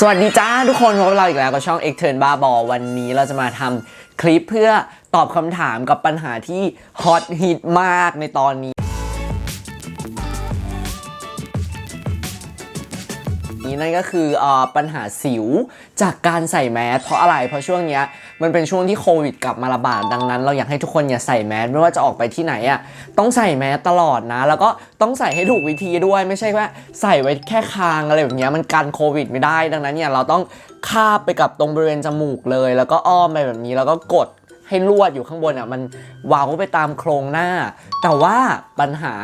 สวัสดีจ้าทุกคนพบเราอีกแล้วกับช่อง X Turn Bar b a l l วันนี้เราจะมาทำคลิปเพื่อตอบคำถามกับปัญหาที่ฮอตฮิตมากในตอนนี้ นั่นก็คืออปัญหาสิวจากการใส่แมสเพราะอะไร เพราะช่วงนี้มันเป็นช่วงที่โควิดกลับมาระบาดดังนั้น เราอยากให้ทุกคนอย่าใส่แมสไม่ว่าจะออกไปที่ไหนอะต้องใส่แมสตลอดนะ แล้วก็ต้องใส่ให้ถูกวิธีด้วยไม่ใช่ว่าใส่ไว้แค่คางอะไรแบบนี้มันกันโควิดไม่ได้ ดังนั้นเนี่ยเราต้องคาบไปกับตรงบริเวณจมูกเลย แล้วก็อ้อมไปแบบนี้แล้วก็กด ให้ลวดอยู่ข้างบนอะมันวาวไปตามโครงหน้า แต่ว่าปัญหา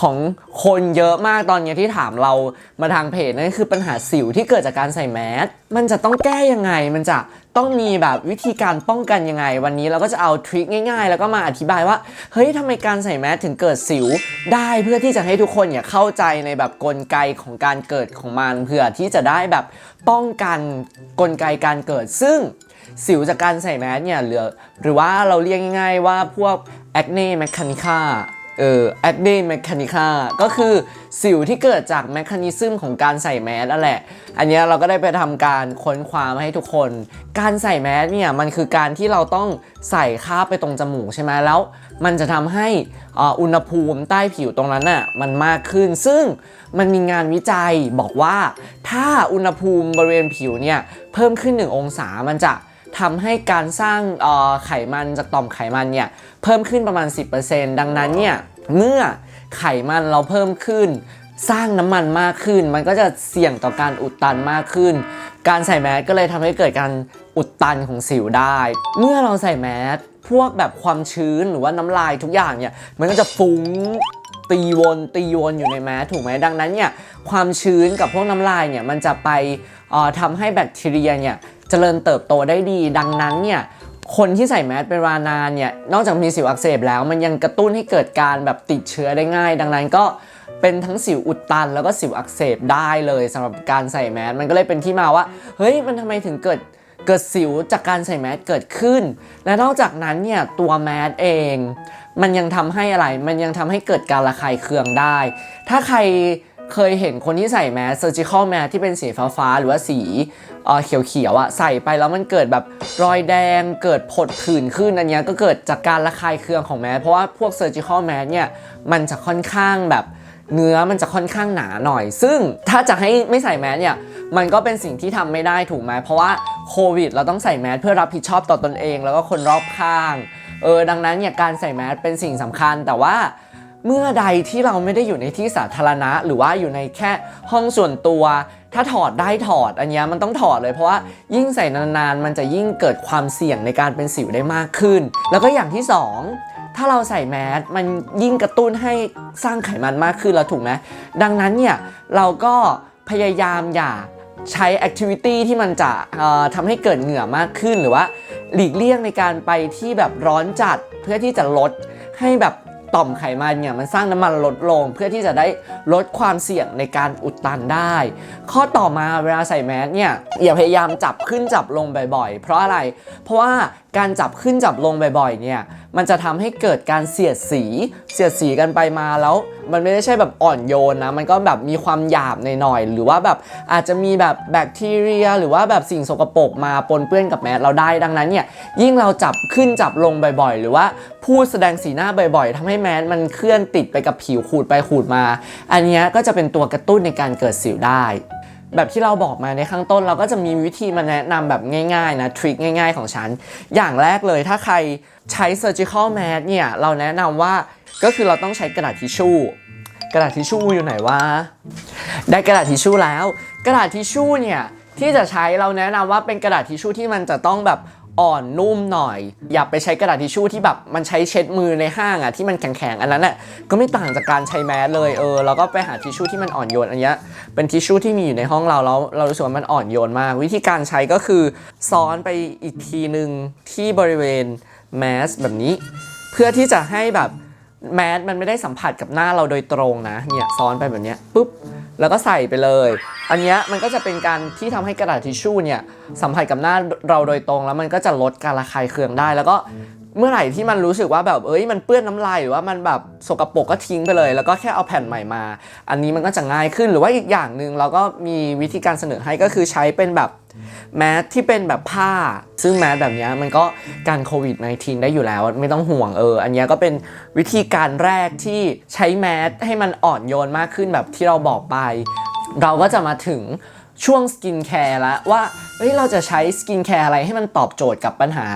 ของคนเยอะมากตอนนี้ที่ถามเรามาทางเพจนั่นก็คือปัญหาสิวที่เกิดจากการใส่แมสมันจะต้องแก้ยังไง มันจะต้องมีแบบวิธีการป้องกันยังไง วันนี้เราก็จะเอาทริคง่ายๆ แล้วก็มาอธิบายว่าเฮ้ยทำไมการใส่แมสถึงเกิดสิวได้เพื่อที่จะให้ทุกคนเนี่ยเข้าใจในแบบกลไกของการเกิดของมันเพื่อที่จะได้แบบป้องกันกลไกการเกิดซึ่ง สิวจากการใส่แมสเนี่ยหรือหรือว่าเราเรียกง่ายๆว่าพวก acne mechanica เออ acne mechanica ก็คือสิวที่เกิดจากแมคคานิซึมของการใส่แมสนั่นแหละ อันนี้เราก็ได้ไปทำการค้นคว้ามาให้ทุกคน การใส่แมสเนี่ยมันคือการที่เราต้องใส่คาบไปตรงจมูกใช่ไหมแล้ว มันจะทำให้อุณหภูมิใต้ผิวตรงนั้นน่ะมันมากขึ้น ซึ่งมันมีงานวิจัยบอกว่า ถ้าอุณหภูมิบริเวณผิวเนี่ยเพิ่มขึ้น 1 องศามันจะ ทำให้การสร้างไขมันจากต่อมไขมันเนี่ยเพิ่มขึ้นประมาณ 10%ดังนั้นเนี่ยเมื่อไขมันเราเพิ่มขึ้น สร้างน้ำมันมากขึ้น มันก็จะเสี่ยงต่อการอุดตันมากขึ้น การใส่แมสก็เลยทำให้เกิดการอุดตันของสิวได้ เมื่อเราใส่แมสพวกแบบความชื้นหรือว่าน้ำลายทุกอย่างเนี่ยมันก็จะฟุ้งตีวนตีวนอยู่ในแมสถูกไหมดังนั้นเนี่ยความชื้นกับพวกน้ำลายเนี่ยมันจะไปออทำให้แบคทีเรียเนี่ย จริญเติบโตได้ดี ดังนั้นเนี่ยคนที่ใส่แมสเป็นเวลานานเนี่ยนอกจากมีสิวอักเสบแล้ว มันยังกระตุ้นให้เกิดการแบบติดเชื้อได้ง่าย ดังนั้นก็เป็นทั้งสิวอุดตัน แล้วก็สิวอักเสบได้เลยสำหรับการใส่แมสมันก็เลยเป็นที่มาว่า เฮ้ยมันทำไมถึงเกิดเกิดสิวจากการใส่แมสเกิดขึ้น และนอกจากนั้นเนี่ยตัวแมสเอง มันยังทำให้อะไร มันยังทำให้เกิดการระคายเคืองได้ ถ้าใคร เคยเห็นคนที่ใส่แมส surgical mask ที่เป็นสีฟ้าๆหรือว่าสีเอ่อเขียวๆอะใส่ไปแล้วมันเกิดแบบรอยแดงเกิดผดผื่นขึ้นอันนี้ก็เกิดจากการระคายเคืองของแมสเพราะว่าพวก surgical mask เนี่ยมันจะค่อนข้างแบบเนื้อมันจะค่อนข้างหนาหน่อย ซึ่งถ้าจะให้ไม่ใส่แมสเนี่ยมันก็เป็นสิ่งที่ทำไม่ได้ถูกไหมเพราะว่าโควิด เราต้องใส่แมสเพื่อรับผิดชอบต่อตนเอง แล้วก็คนรอบข้างเออดังนั้นเนี่ยการใส่แมสเป็นสิ่งสำคัญแต่ว่า เมื่อใดที่เราไม่ได้อยู่ในที่สาธารณะ หรือว่าอยู่ในแค่ห้องส่วนตัว ถ้าถอดได้ถอดอันนี้มันต้องถอดเลยเพราะว่ายิ่งใส่นานๆ มันจะยิ่งเกิดความเสี่ยงในการเป็นสิวได้มากขึ้น แล้วก็อย่างที่สองถ้าเราใส่แมสมันยิ่งกระตุ้นให้สร้างไขมันมากขึ้นแล้วถูกไหมดังนั้นเนี่ยเราก็พยายามอย่าใช้แอคทิวิตี้ที่มันจะทำให้เกิดเหงื่อมากขึ้นหรือว่าหลีกเลี่ยงในการไปที่แบบร้อนจัดเพื่อที่จะลดให้แบบ ต่อมไขมันเนี่ยมันสร้างน้ำมันลดลง เพื่อที่จะได้ลดความเสี่ยงในการอุดตันได้ ข้อต่อมาเวลาใส่แมสเนี่ยอย่าพยายามจับขึ้นจับลงบ่อยๆ เพราะอะไร เพราะว่า การจับขึ้นจับลงบ่อยๆเนี่ยมันจะทำให้เกิดการเสียดสีเสียดสีกันไปมาแล้ว มันไม่ได้ใช่แบบอ่อนโยนนะมันก็แบบมีความหยาบหน่อยๆหรือว่าแบบอาจจะมีแบบแบคทีเรีย หรือว่าแบบสิ่งสกปรกมาปนเปื้อนกับแมสเราได้ดังนั้นเนี่ยยิ่งเราจับขึ้นจับลงบ่อยๆ หรือว่าพูดแสดงสีหน้าบ่อยๆทำให้แมสมันเคลื่อนติดไปกับผิวขูดไปขูดมา อันนี้ก็จะเป็นตัวกระตุ้นในการเกิดสิวได้ แบบที่เราบอกมาในข้างต้น เราก็จะมีวิธีมาแนะนำแบบง่ายๆนะทริคง่าย ๆ ของฉัน อย่างแรกเลยถ้าใครใช้ surgical mask เนี่ยเราแนะนำว่าก็คือเราต้องใช้กระดาษทิชชู่กระดาษทิชชู่อยู่ไหนวะได้กระดาษทิชชู่แล้ว กระดาษทิชชู่เนี่ยที่จะใช้เราแนะนำว่าเป็นกระดาษทิชชู่ที่มันจะต้องแบบ อ่อนนุ่มหน่อย อย่าไปใช้กระดาษทิชชู่ที่แบบมันใช้เช็ดมือในห้างอะที่มันแข็งๆอันนั้นอะก็ไม่ต่างจากการใช้แมสเลยเออเราก็ไปหาทิชชู่ที่มันอ่อนโยนอันเนี้ยเป็นทิชชู่ที่มีอยู่ในห้องเราแล้วเรารู้สึกว่ามันอ่อนโยนมาก วิธีการใช้ก็คือซ้อนไปอีกทีหนึ่งที่บริเวณแมสแบบนี้ เพื่อที่จะให้แบบแมสมันไม่ได้สัมผัสกับหน้าเราโดยตรงนะเนี่ยซ้อนไปแบบเนี้ยปุ๊บ แล้วก็ใส่ไปเลย อันนี้มันก็จะเป็นการที่ทำให้กระดาษทิชชู่เนี่ยสัมผัสกับหน้าเราโดยตรง แล้วมันก็จะลดการระคายเคืองได้ แล้วก็ เมื่อไหร่ที่มันรู้สึกว่าแบบเอ้ยมันเปื้อนน้ำลายหรือว่ามันแบบสกปรกก็ทิ้งไปเลย แล้วก็แค่เอาแผ่นใหม่มา อันนี้มันก็จะง่ายขึ้นหรือว่าอีกอย่างหนึ่งเราก็มีวิธีการเสนอให้ก็คือใช้เป็นแบบแมสที่เป็นแบบผ้า ซึ่งแมสแบบนี้มันก็กันโควิด -19 ได้อยู่แล้วไม่ต้องห่วงเออ อันนี้ก็เป็นวิธีการแรกที่ใช้แมสให้มันอ่อนโยนมากขึ้นแบบที่เราบอกไป เราก็จะมาถึงช่วงสกินแคร์แล้วว่าเฮ้ยเราจะใช้สกินแคร์อะไรให้มันตอบโจทย์กับปัญหา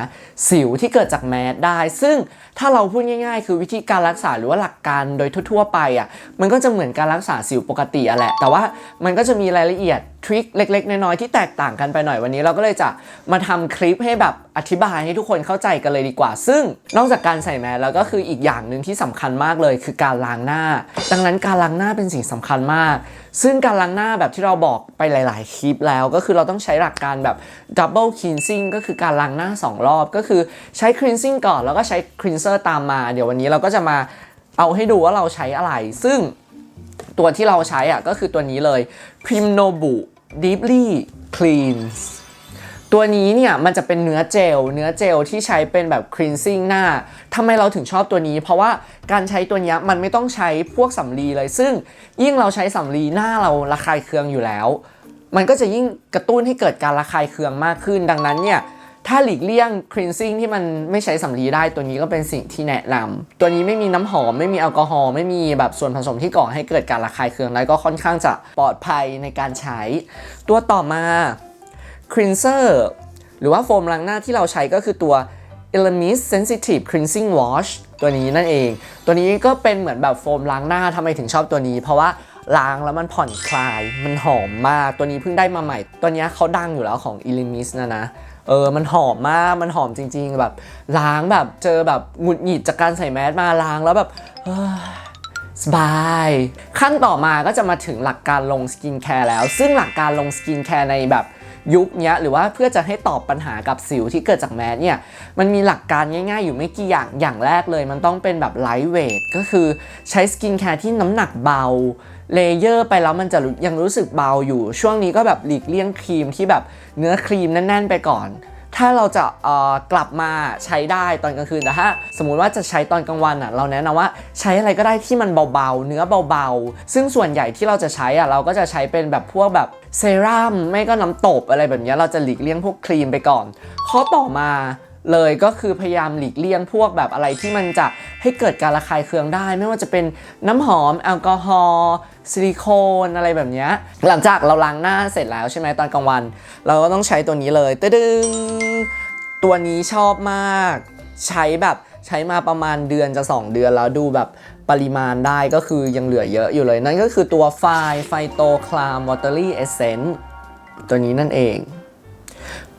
สิวที่เกิดจากแมสได้ ซึ่งถ้าเราพูดง่ายๆ คือวิธีการรักษาหรือว่าหลักการโดยทั่วๆไปอะมันก็จะเหมือนการรักษาสิวปกติอะแหละ แต่ว่ามันก็จะมีรายละเอียดทริคเล็ก ๆ น้อยๆที่แตกต่างกันไปหน่อยวันนี้ เราก็เลยจะมาทำคลิปให้แบบอธิบายให้ทุกคนเข้าใจกันเลยดีกว่า ซึ่งนอกจากการใส่แมสแล้วก็คืออีกอย่างหนึ่งที่สำคัญมากเลยคือการล้างหน้า ดังนั้นการล้างหน้าเป็นสิ่งสำคัญมาก ซึ่งการล้างหน้าแบบที่เราบอกไปหลาย ๆ คลิปแล้วก็คือเราต้องใช้หลักการแบบ double cleansing ก็คือการล้างหน้า 2 รอบ ก็คือใช้ cleansing ก่อนแล้วก็ใช้ cleanser ตามมา เดี๋ยววันนี้เราก็จะมาเอาให้ดูว่าเราใช้อะไร ซึ่งตัวที่เราใช้อะก็คือตัวนี้เลย Primnobu Deeply Cleans ตัวนี้เนี่ยมันจะเป็นเนื้อเจล เนื้อเจลที่ใช้เป็นแบบ cleansing หน้าทำไมเราถึงชอบตัวนี้ เพราะว่าการใช้ตัวนี้มันไม่ต้องใช้พวกสำลีเลย ซึ่งยิ่งเราใช้สำลีหน้าเราระคายเคืองอยู่แล้ว มันก็จะยิ่งกระตุ้นให้เกิดการระคายเคืองมากขึ้น ดังนั้นเนี่ยถ้าหลีกเลี่ยง cleansing ที่มันไม่ใช้สำลีได้ตัวนี้ก็เป็นสิ่งที่แนะนำตัวนี้ไม่มีน้ำหอมไม่มีแอลกอฮอล์ไม่มีแบบส่วนผสมที่ก่อให้เกิดการระคายเคืองแล้วก็ค่อนข้างจะปลอดภัยในการใช้ ตัวต่อมา cleanser หรือว่าโฟมล้างหน้าที่เราใช้ก็คือตัว Elemis Sensitive Cleansing Wash ตัวนี้นั่นเอง ตัวนี้ก็เป็นเหมือนแบบโฟมล้างหน้าทำไมถึงชอบตัวนี้ เพราะว่า ล้างแล้วมันผ่อนคลาย มันหอมมาก ตัวนี้เพิ่งได้มาใหม่ ตัวนี้เขาดังอยู่แล้วของ Elemis นะนะ เออ มันหอมมาก มันหอมจริง ๆ แบบ ล้างแบบเจอแบบหงุดหงิดจากการใส่แมสมาล้างแล้วแบบสบาย ขั้นต่อมาก็จะมาถึงหลักการลงสกินแคร์แล้ว ซึ่งหลักการลงสกินแคร์ในแบบยุคนี้หรือว่าเพื่อจะให้ตอบปัญหากับสิวที่เกิดจากแมสเนี่ยมันมีหลักการง่ายๆ อยู่ไม่กี่อย่างอย่างแรกเลย มันต้องเป็นแบบไลท์เวทก็คือใช้สกินแคร์ที่น้ำหนักเบา เลเยอร์ไปแล้วมันจะยังรู้สึกเบาอยู่ ช่วงนี้ก็แบบหลีกเลี่ยงครีมที่แบบเนื้อครีมแน่นๆไปก่อน ถ้าเราจะกลับมาใช้ได้ตอนกลางคืนแต่ถ้าสมมุติว่าจะใช้ตอนกลางวันอะเราแนะนำว่าใช้อะไรก็ได้ที่มันเบาๆ เนื้อเบาๆ ซึ่งส่วนใหญ่ที่เราจะใช้อะเราก็จะใช้เป็นแบบพวกแบบเซรั่มไม่ก็น้ำตบอะไรแบบนี้เราจะหลีกเลี่ยงพวกครีมไปก่อน ข้อต่อมา เลยก็คือพยายามหลีกเลี่ยงพวกแบบอะไรที่มันจะให้เกิดการระคายเคืองได้ ไม่ว่าจะเป็นน้ำหอมแอลกอฮอล์ซิลิโคนอะไรแบบนี้ หลังจากเราล้างหน้าเสร็จแล้วใช่ไหมตอนกลางวัน เราก็ต้องใช้ตัวนี้เลยตึดึงตัวนี้ชอบมาก ใช้แบบใช้มาประมาณเดือนจะ 2 เดือนแล้วดูแบบปริมาณได้ก็คือยังเหลือเยอะอยู่เลย นั่นก็คือตัวไฟไฟโตคลามวอเตอรี่เอเซนต์ตัวนี้นั่นเอง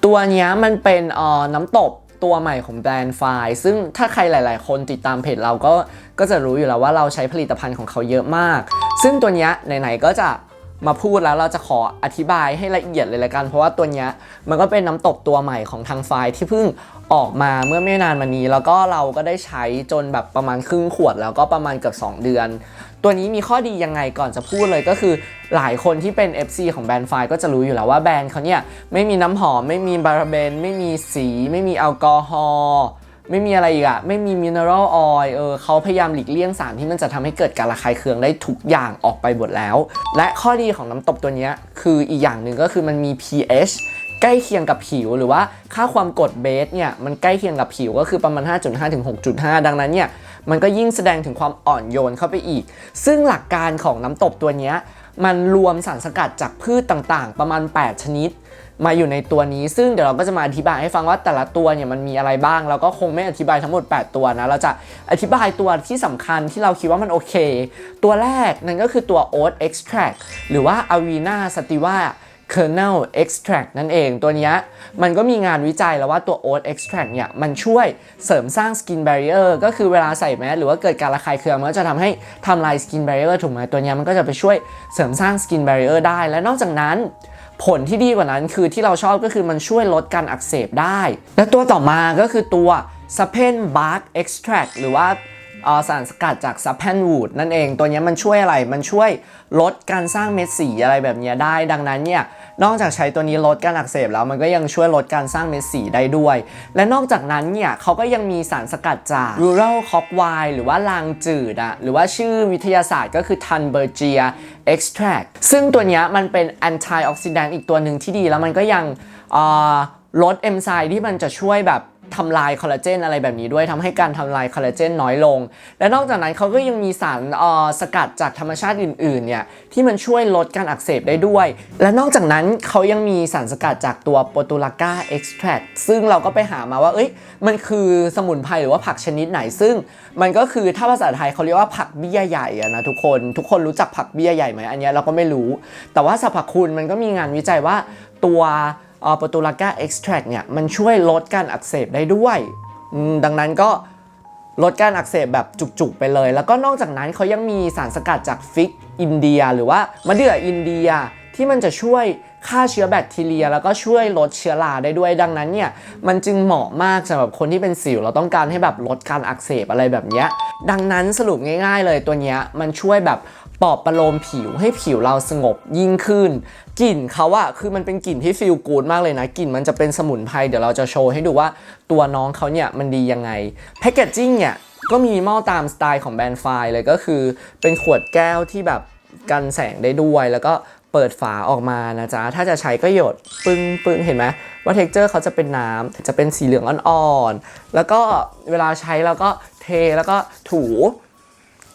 ตัวนี้มันเป็นเอ่อน้ำตบ ตัวใหม่ของแบรนด์ไฟซึ่งถ้าใครหลาย ๆ คนติดตามเพจเราก็ก็จะรู้อยู่แล้วว่าเราใช้ผลิตภัณฑ์ของเขาเยอะมาก ซึ่งตัวนี้ไหน ๆ ก็จะมาพูดแล้วเราจะขออธิบายให้ละเอียดเลยละกัน เพราะว่าตัวนี้มันก็เป็นน้ำตบตัวใหม่ของทางไฟที่เพิ่งออกมาเมื่อไม่นานมานี้ แล้วก็เราก็ได้ใช้จนแบบประมาณครึ่งขวดแล้วก็ประมาณเกือบ2 เดือน ตัวนี้มีข้อดียังไงก่อนจะพูดเลยก็คือหลายคนที่เป็น FC ของแบรนด์ไฟก็จะรู้อยู่แล้วว่าแบรนด์เขาเนี่ยไม่มีน้ำหอม ไม่มีบาราเบน ไม่มีสี ไม่มีแอลกอฮอล์ไม่มีอะไรอีกอะไม่มีมินเนอรัลออยล์เออเขาพยายามหลีกเลี่ยงสารที่มันจะทำให้เกิดการระคายเคืองได้ทุกอย่างออกไปหมดแล้ว และข้อดีของน้ำตบตัวนี้คืออีกอย่างหนึ่งก็คือมันมี pH ใกล้เคียงกับผิวหรือว่าค่าความกดเบสเนี่ยมันใกล้เคียงกับผิวก็คือประมาณ 5.5 ถึง 6.5 ดังนั้นเนี่ยมันก็ยิ่งแสดงถึงความอ่อนโยนเข้าไปอีก ซึ่งหลักการของน้ำตบตัวนี้มันรวมสารสกัดจากพืชต่างๆ ประมาณ 8 ชนิด มาอยู่ในตัวนี้ ซึ่งเดี๋ยวเราก็จะมาอธิบายให้ฟังว่าแต่ละตัวเนี่ยมันมีอะไรบ้างแล้วก็คงไม่อธิบายทั้งหมด 8 ตัวนะ เราจะอธิบายตัวที่สำคัญที่เราคิดว่ามันโอเค ตัวแรกนั่นก็คือตัว oat extract หรือว่า avena sativa kernel extract นั่นเองตัวนี้มันก็มีงานวิจัยแล้วว่าตัว oat extract เนี่ยมันช่วยเสริมสร้าง skin barrier ก็คือเวลาใส่แมสหรือว่าเกิดการระคายเคืองมันก็จะทำให้ทำลาย skin barrier ถูกไหมตัวนี้มันก็จะไปช่วยเสริมสร้าง skin barrier ได้ และนอกจากนั้นผลที่ดีกว่านั้นคือที่เราชอบก็คือมันช่วยลดการอักเสบได้ และตัวต่อมาก็คือตัว s a p e n bark extract หรือว่า สารสกัดจากซับแพนวูดนั่นเอง ตัวนี้มันช่วยอะไร มันช่วยลดการสร้างเม็ดสีอะไรแบบนี้ได้ ดังนั้นเนี่ย นอกจากใช้ตัวนี้ลดการอักเสบแล้ว มันก็ยังช่วยลดการสร้างเม็ดสีได้ด้วย และนอกจากนั้นเนี่ยเขาก็ยังมีสารสกัดจาก rural c o c k w i หรือว่าลางจืดอะหรือว่าชื่อวิทยาศาสตร์ก็คือ Tunbergia extract ซึ่งตัวนี้มันเป็น antioxidant อีกตัวหนึ่งที่ดี แล้วมันก็ยังลดเอนไซม์ที่มันจะช่วยแบบ ทำลายคอลลาเจนอะไรแบบนี้ด้วยทำให้การทำลายคอลลาเจนน้อยลง และนอกจากนั้นเขาก็ยังมีสารอ่อสกัดจากธรรมชาติอื่นๆเนี่ยที่มันช่วยลดการอักเสบได้ด้วย และนอกจากนั้นเขายังมีสารสกัดจากตัวโปตูลาก้าเอ็กซ์แทรซึ่งเราก็ไปหามาว่าเอ้ยมันคือสมุนไพรหรือว่าผักชนิดไหน ซึ่งมันก็คือถ้าภาษาไทยเขาเรียกว่าผักเบี้ยใหญ่อะนะทุกคนทุกคนรู้จักผักเบี้ยใหญ่ไหมอันนี้เราก็ไม่รู้ แต่ว่าสรรพคุณมันก็มีงานวิจัยว่าตัว โปตูลาก้าเอ็กซ์แทรเนี่ยมันช่วยลดการอักเสบได้ด้วย ดังนั้นก็ลดการอักเสบแบบจุกๆไปเลย แล้วก็นอกจากนั้นเขายังมีสารสกัดจากฟิกอินเดีย หรือว่ามะเดื่ออินเดียที่มันจะช่วยฆ่าเชื้อแบคทีเรีย แล้วก็ช่วยลดเชื้อราได้ด้วยดังนั้นเนี่ยมันจึงเหมาะมากสำหรับคนที่เป็นสิว เราต้องการให้แบบลดการอักเสบอะไรแบบเนี้ยดังนั้นสรุปง่าย ๆ เลยตัวเนี้ยมันช่วยแบบ ปลอบประโลมผิวให้ผิวเราสงบยิ่งขึ้น กลิ่นเขาอะคือมันเป็นกลิ่นที่ฟีลกูดมากเลยนะ กลิ่นมันจะเป็นสมุนไพรเดี๋ยวเราจะโชว์ให้ดูว่าตัวน้องเขาเนี่ยมันดียังไงแพคเกจจิ้งเนี่ยก็มีมอลตามสไตล์ของแบรนด์ไฟเลยก็คือ เป็นขวดแก้วที่แบบกันแสงได้ด้วย แล้วก็เปิดฝาออกมานะจ๊ะ ถ้าจะใช้ก็หยดปึ้งปึ้งเห็นไหมว่าเท็กเจอร์เขาจะเป็นน้ำจะเป็นสีเหลืองอ่อนๆ แล้วก็เวลาใช้แล้วก็เทแล้วก็ถู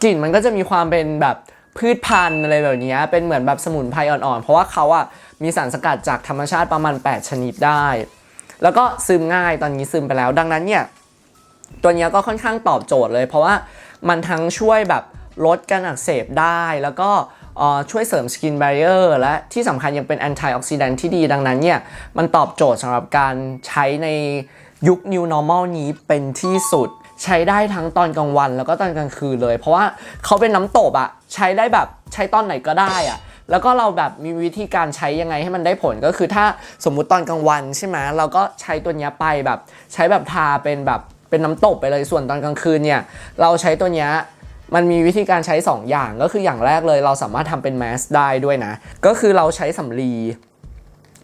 กลิ่นมันก็จะมีความเป็นแบบ พืชพันธุ์อะไรแบบนี้เป็นเหมือนแบบสมุนไพรอ่อนๆ เพราะว่าเขาอะมีสารสกัดจากธรรมชาติประมาณ 8 ชนิดได้ แล้วก็ซึมง่ายตอนนี้ซึมไปแล้ว ดังนั้นเนี่ยตัวนี้ก็ค่อนข้างตอบโจทย์เลย เพราะว่ามันทั้งช่วยแบบลดการอักเสบได้แล้วก็ช่วยเสริมสกิน b บเ i อร์และที่สำคัญยังเป็นแอนตี้ออกซิแดนท์ที่ดีดังนั้นเนี่ยมันตอบโจทย์สำหรับการใช้ในยุค New Normal นี้เป็นที่สุด ใช้ได้ทั้งตอนกลางวันแล้วก็ตอนกลางคืนเลย เพราะว่าเขาเป็นน้ำตบอะ ใช้ได้แบบใช้ตอนไหนก็ได้อะแล้วก็เราแบบมีวิธีการใช้ยังไงให้มันได้ผลก็คือถ้าสมมุติตอนกลางวันใช่ไหมเราก็ใช้ตัวนี้ไปแบบใช้แบบทาเป็นแบบเป็นน้ำตบไปเลยส่วนตอนกลางคืนเนี่ยเราใช้ตัวนี้มันมีวิธีการใช้ 2 อย่างก็คืออย่างแรกเลยเราสามารถทำเป็นแมสได้ด้วยนะ ก็คือเราใช้สำลี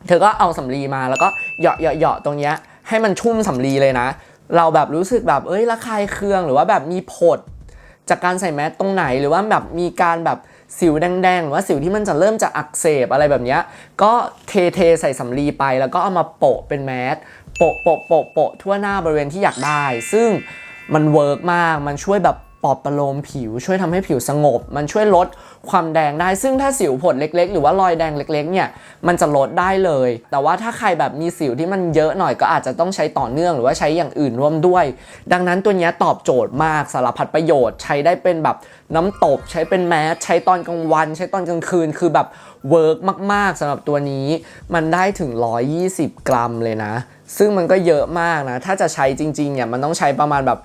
เธอก็เอาสำลีมาแล้วก็เหยาะเหยาะเหยาะตรงเนี้ยให้มันชุ่มสำลีเลยนะ เราแบบรู้สึกแบบเอ้ยระคายเคืองหรือว่าแบบมีผด จากการใส่แมสตรงไหนหรือว่าแบบมีการแบบสิวแดงๆหรือว่าสิวที่มันจะเริ่มจะอักเสบอะไรแบบนี้ก็เทเทใส่สำลีไป แล้วก็เอามาโปะเป็นแมสโปะโปะโปะโปะทั่วหน้าบริเวณที่อยากได้ ซึ่งมันเวิร์กมากมันช่วยแบบ ปลอบประโลมผิว ช่วยทำให้ผิวสงบ มันช่วยลดความแดงได้ ซึ่งถ้าสิวผดเล็ก ๆ หรือว่ารอยแดงเล็ก ๆ เนี่ย มันจะลดได้เลย แต่ว่าถ้าใครแบบมีสิวที่มันเยอะหน่อยก็อาจจะต้องใช้ต่อเนื่องหรือว่าใช้อย่างอื่นร่วมด้วย ดังนั้นตัวนี้ตอบโจทย์มากสารพัดประโยชน์ ใช้ได้เป็นแบบน้ำตบ ใช้เป็นแมสใช้ตอนกลางวัน ใช้ตอนกลางคืนคือแบบเวิร์กมาก ๆสำหรับตัวนี้ มันได้ถึง 120 กรัมเลยนะ ซึ่งมันก็เยอะมากนะ ถ้าจะใช้จริงๆเนี่ยมันต้องใช้ประมาณแบบ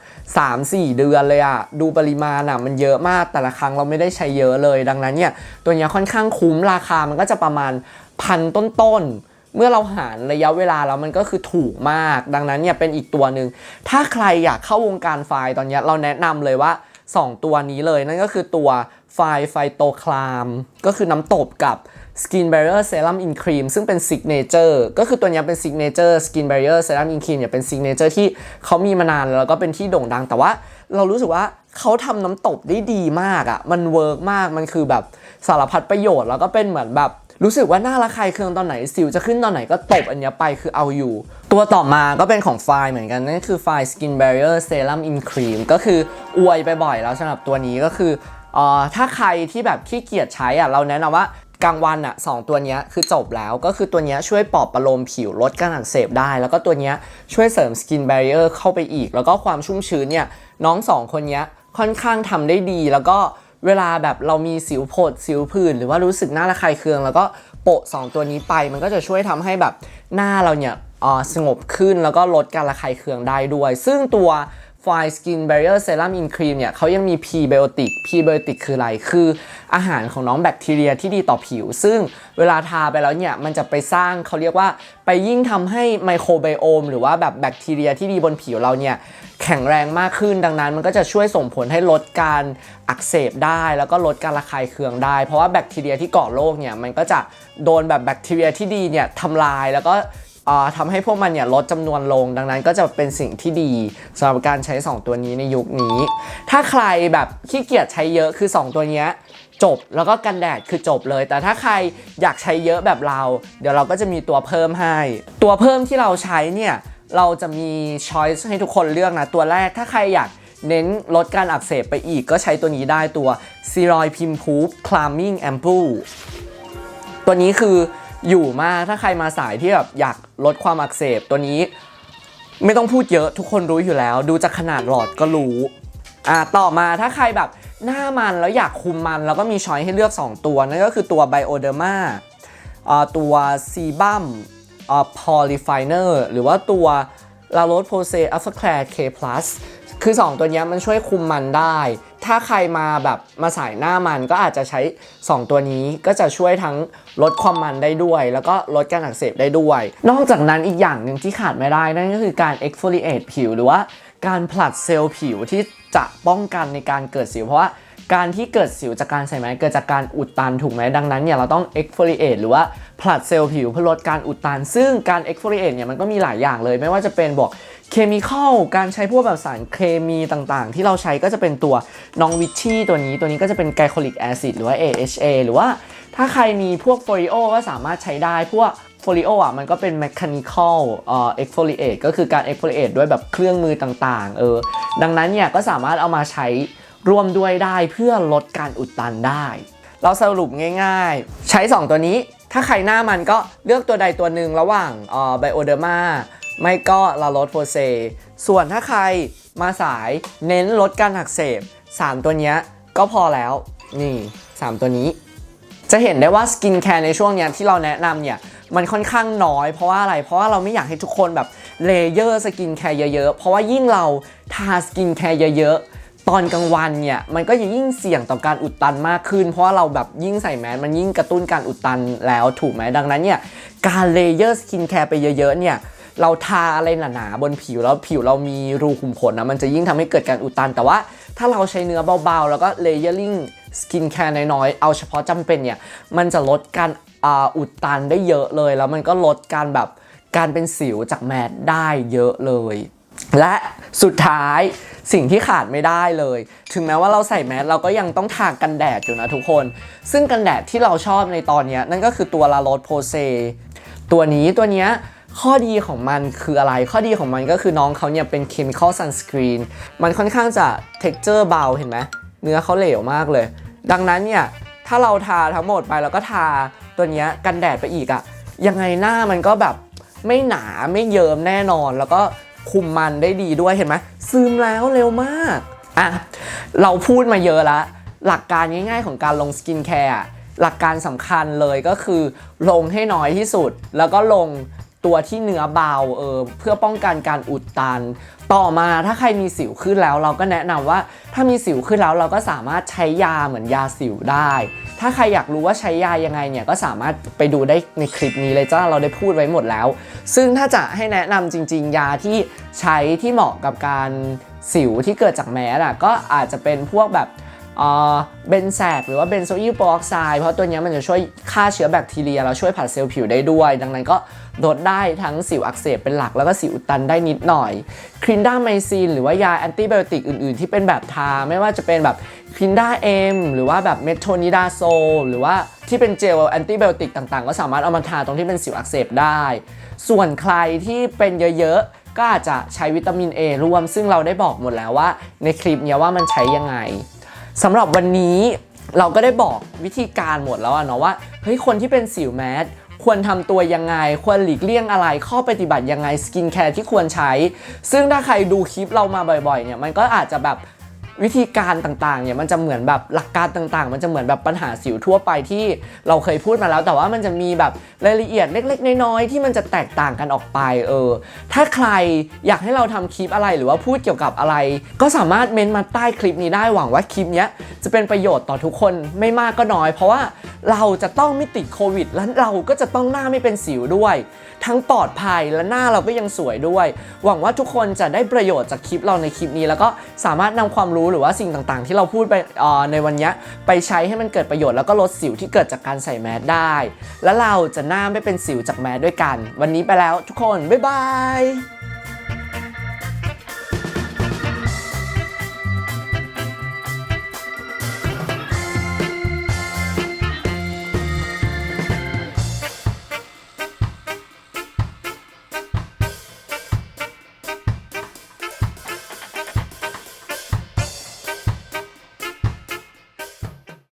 3-4 เดือนเลยอะดูปริมาณอะมันเยอะมากแต่ละครั้งเราไม่ได้ใช้เยอะเลย ดังนั้นเนี่ยตัวนี้ค่อนข้างคุ้มราคามันก็จะประมาณพันต้นๆ เมื่อเราหารระยะเวลาแล้วมันก็คือถูกมาก ดังนั้นเนี่ยเป็นอีกตัวหนึ่งถ้าใครอยากเข้าวงการไฟล์ตอนนี้เราแนะนำเลยว่า 2 ตัวนี้เลยนั่นก็คือตัวไฟไฟโตคลาม ก็คือน้ำตบกับ Skin Barrier Serum in Cream ซึ่งเป็น Signature ก็คือตัวนี้เป็น Signature Skin Barrier Serum in Cream เนี่ยเป็น Signature ที่เขามีมานานแล้วก็เป็นที่โด่งดังแต่ว่าเรารู้สึกว่าเขาทำน้ำตบได้ดีมากอะ่ะ มันเวิร์กมาก มันคือแบบสารพัดประโยชน์ แล้วก็เป็นเหมือนแบบ รู้สึกว่าหน้าระคายเคืองตอนไหน สิวจะขึ้นตอนไหนก็ตบอันเนี้ยไปคือเอาอยู่ ตัวต่อมาก็เป็นของไฟเหมือนกัน นั่นคือไฟ Skin Barrier Serum in Cream ก็คืออวยไปบ่อยแล้วสำหรับตัวนี้ก็คือเอ่อถ้าใครที่แบบขี้เกียจใช้อะเราแนะนำว่า กลางวันอะสองตัวนี้คือจบแล้วก็คือตัวนี้ช่วยปลอบประโลมผิวลดการอักเสบได้ แล้วก็ตัวนี้ช่วยเสริม Skin Barrier เข้าไปอีก แล้วก็ความชุ่มชื้นเนี่ยน้องสองคนนี้ค่อนข้างทำได้ดี แล้วก็เวลาแบบเรามีสิวโผดสิวผื่นหรือว่ารู้สึกหน้าระคายเคือง แล้วก็โปะสองตัวนี้ไป มันก็จะช่วยทำให้แบบหน้าเราเนี่ยสงบขึ้นแล้วก็ลดการระคายเคืองได้ด้วย ซึ่งตัว f i Skin Barrier Serum in Cream เนี่ยเขายังมี Prebiotic Prebiotic คืออะไร คืออาหารของน้องแบคทีเรียที่ดีต่อผิว ซึ่งเวลาทาไปแล้วเนี่ย มันจะไปสร้างเขาเรียกว่าไปยิ่งทำให้ไมโครไบโอมหรือว่าแบบแบคทีเรียที่ดีบนผิวเราเนี่ยแข็งแรงมากขึ้นดังนั้นมันก็จะช่วยส่งผลให้ลดการอักเสบได้ แล้วก็ลดการระคายเคืองได้ เพราะว่าแบคทีเรียที่ก่อโรคเนี่ยมันก็จะโดนแบบแบคทีเรียที่ดีเนี่ยทำลายแล้วก็ ทำให้พวกมันเนี่ยลดจำนวนลง ดังนั้นก็จะเป็นสิ่งที่ดีสำหรับการใช้ 2 ตัวนี้ในยุคนี้ ถ้าใครแบบขี้เกียจใช้เยอะคือ 2 ตัวนี้จบแล้วก็กันแดดคือจบเลย แต่ถ้าใครอยากใช้เยอะแบบเรา เดี๋ยวเราก็จะมีตัวเพิ่มให้ ตัวเพิ่มที่เราใช้เนี่ยเราจะมีช้อยส์ให้ทุกคนเลือกนะตัวแรกถ้าใครอยากเน้นลดการอักเสบไปอีกก็ใช้ตัวนี้ได้ตัว s e r o i d Pimproof Calming Ampoule ตัวนี้คือ อยู่มากถ้าใครมาสายที่แบบอยากลดความอักเสบตัวนี้ ไม่ต้องพูดเยอะทุกคนรู้อยู่แล้ว ดูจากขนาดหลอดก็รู้อ่าต่อมาถ้าใครแบบหน้ามันแล้วอยากคุมมัน แล้วก็มีช้อยให้เลือก 2 ตัวนั่นก็คือตัว Bioderma อ่าตัว Sebum อ่า Polyfiner หรือว่าตัว La Roche-Posay Aftercare K Plus คือ 2 ตัวนี้มันช่วยคุมมันได้ ถ้าใครมาแบบมาสายหน้ามันก็อาจจะใช้ 2 ตัวนี้ก็จะช่วยทั้งลดความมันได้ด้วย แล้วก็ลดการอักเสบได้ด้วย นอกจากนั้นอีกอย่างหนึ่งที่ขาดไม่ได้นั่นก็คือการ exfoliate ผิวหรือว่าการผลัดเซลล์ผิวที่จะป้องกันในการเกิดสิวเพราะว่าการที่เกิดสิวจากการใส่แมเกิดจากการอุดตันถูกไหมดังนั้นเนี่ยเราต้อง exfoliate หรือว่าผลัดเซลล์ผิวเพื่อลดการอุดตัน ซึ่งการ exfoliate เนี่ยมันก็มีหลายอย่างเลย ไม่ว่าจะเป็นบอก เคมีคอลการใช้พวกแบบสารเคมีต่างๆ ที่เราใช้ก็จะเป็นตัวนองวิชชี่ตัวนี้ตัวนี้ก็จะเป็นไกลโคลิกแอซิดหรือว่า AHA หรือว่าถ้าใครมีพวก folio ก็สามารถใช้ได้พวก folio อะมันก็เป็น mechanical เอ่อ exfoliate ก็คือการ exfoliate ด้วยแบบเครื่องมือต่างๆเออดังนั้นเนี่ยก็สามารถเอามาใช้ร่วมด้วยได้เพื่อลดการอุดตันได้ เราสรุปง่ายๆ ใช้ 2 ตัวนี้ ถ้าใครหน้ามันก็เลือกตัวใดตัวหนึ่งระหว่างเอ่อ bioderma ไม่ก็ลาโรสโพเซ ส่วนถ้าใครมาสายเน้นลดการอักเสบ 3 ตัวนี้ก็พอแล้ว นี่ 3 ตัวนี้ จะเห็นได้ว่าสกินแคร์ในช่วงนี้ที่เราแนะนำเนี่ย มันค่อนข้างน้อยเพราะว่าอะไร เพราะว่าเราไม่อยากให้ทุกคนแบบเลเยอร์สกินแคร์เยอะๆ เพราะว่ายิ่งเราทาสกินแคร์เยอะๆ ตอนกลางวันเนี่ย มันก็จะยิ่งเสี่ยงต่อการอุดตันมากขึ้น เพราะว่าเราแบบยิ่งใส่แมสมันยิ่งกระตุ้นการอุดตันแล้วถูกไหมดังนั้นเนี่ยการเลเยอร์สกินแคร์ไปเยอะๆเนี่ย เราทาอะไรหนาๆบนผิวแล้วผิวเรามีรูขุมขนนะมันจะยิ่งทำให้เกิดการอุดตัน แต่ว่าถ้าเราใช้เนื้อเบาๆ แล้วก็เลเยอร์ลิงสกินแคร์น้อยๆ เอาเฉพาะจำเป็นเนี่ย มันจะลดการอ,าอุดตันได้เยอะเลย แล้วมันก็ลดการแบบการเป็นสิวจากแมสได้เยอะเลย และสุดท้ายสิ่งที่ขาดไม่ได้เลย ถึงแม้ว่าเราใส่แมสเราก็ยังต้องทากันแดดอยู่นะทุกคน ซึ่งกันแดดที่เราชอบในตอนนี้นั่นก็คือตัวลาโรสโพเซตัวนี้ตัวเนี้ย ข้อดีของมันคืออะไร ข้อดีของมันก็คือน้องเขาเนี่ยเป็น chemical sunscreen มันค่อนข้างจะ texture เบาเห็นไหมเนื้อเขาเหลวมากเลย ดังนั้นเนี่ยถ้าเราทาทั้งหมดไปแล้วก็ทาตัวนี้กันแดดไปอีกอะยังไงหน้ามันก็แบบไม่หนาไม่เยิ้มแน่นอน แล้วก็คุมมันได้ดีด้วยเห็นไหมซึมแล้วเร็วมากอะเราพูดมาเยอะล้วหลักการง่ายๆของการลงสกินแคร์หลักการสำคัญเลยก็คือลงให้น้อยที่สุด แล้วก็ลง ตัวที่เนื้อเบาเออเพื่อป้องกันการอุดตัน ต่อมาถ้าใครมีสิวขึ้นแล้ว เราก็แนะนำว่าถ้ามีสิวขึ้นแล้วเราก็สามารถใช้ยาเหมือนยาสิวได้ ถ้าใครอยากรู้ว่าใช้ยายังไงเนี่ยก็สามารถไปดูได้ในคลิปนี้เลยจ้าเราได้พูดไว้หมดแล้ว ซึ่งถ้าจะให้แนะนำจริง ๆ ยาที่ใช้ที่เหมาะกับการสิวที่เกิดจากแมสอะก็อาจจะเป็นพวกแบบ เบนแซกหรือว่าเบนโซอิลโปรออกไซด์เพราะตัวนี้มันจะช่วยฆ่าเชื้อแบคทีเรียแล้วช่วยผัดเซลล์ผิวได้ด้วย ดังนั้นก็ลดได้ทั้งสิวอักเสบเป็นหลักแล้วก็สิวอุดตันได้นิดหน่อยคลินด้าไมซินหรือว่ายาแอนติไบโอติกอื่นๆ ที่เป็นแบบทา ไม่ว่าจะเป็นแบบคลินด้าเอ็มหรือว่าแบบเมทโทนิดาโซหรือว่าที่เป็นเจลแอนติไบโอติกต่างๆ ก็สามารถเอามาทาตรงที่เป็นสิวอักเสบได้ ส่วนใครที่เป็นเยอะๆก็อาจจะใช้วิตามิน A ร่วมซึ่งเราได้บอกหมดแล้วว่าในคลิปนี้ว่ามันใช้ยังไง สำหรับวันนี้เราก็ได้บอกวิธีการหมดแล้วอะเนาะว่าเฮ้ยคนที่เป็นสิวแมสควรทำตัวยังไง ควรหลีกเลี่ยงอะไร ข้อปฏิบัติยังไง สกินแคร์ที่ควรใช้ ซึ่งถ้าใครดูคลิปเรามาบ่อยๆ เนี่ย มันก็อาจจะแบบ วิธีการต่างๆเนี่ยมันจะเหมือนแบบหลักการต่างๆ มันจะเหมือนแบบปัญหาสิวทั่วไปที่เราเคยพูดมาแล้ว แต่ว่ามันจะมีแบบรายละเอียดเล็ก ๆ น้อยๆที่มันจะแตกต่างกันออกไปเออ ถ้าใครอยากให้เราทำคลิปอะไรหรือว่าพูดเกี่ยวกับอะไร ก็สามารถเมนต์มาใต้คลิปนี้ได้หวังว่าคลิปนี้จะเป็นประโยชน์ต่อทุกคนไม่มากก็น้อย เพราะว่าเราจะต้องไม่ติดโควิด และเราก็จะต้องหน้าไม่เป็นสิวด้วย ทั้งปลอดภัยและหน้าเราก็ยังสวยด้วย หวังว่าทุกคนจะได้ประโยชน์จากคลิปเราในคลิปนี้ แล้วก็สามารถนำความรู้หรือว่าสิ่งต่างๆ ที่เราพูดไปอ่อในวันนี้ไปใช้ให้มันเกิดประโยชน์แล้วก็ลดสิวที่เกิดจากการใส่แมสได้ และเราจะหน้าไม่เป็นสิวจากแมสด้วยกัน วันนี้ไปแล้วทุกคนบ๊ายบาย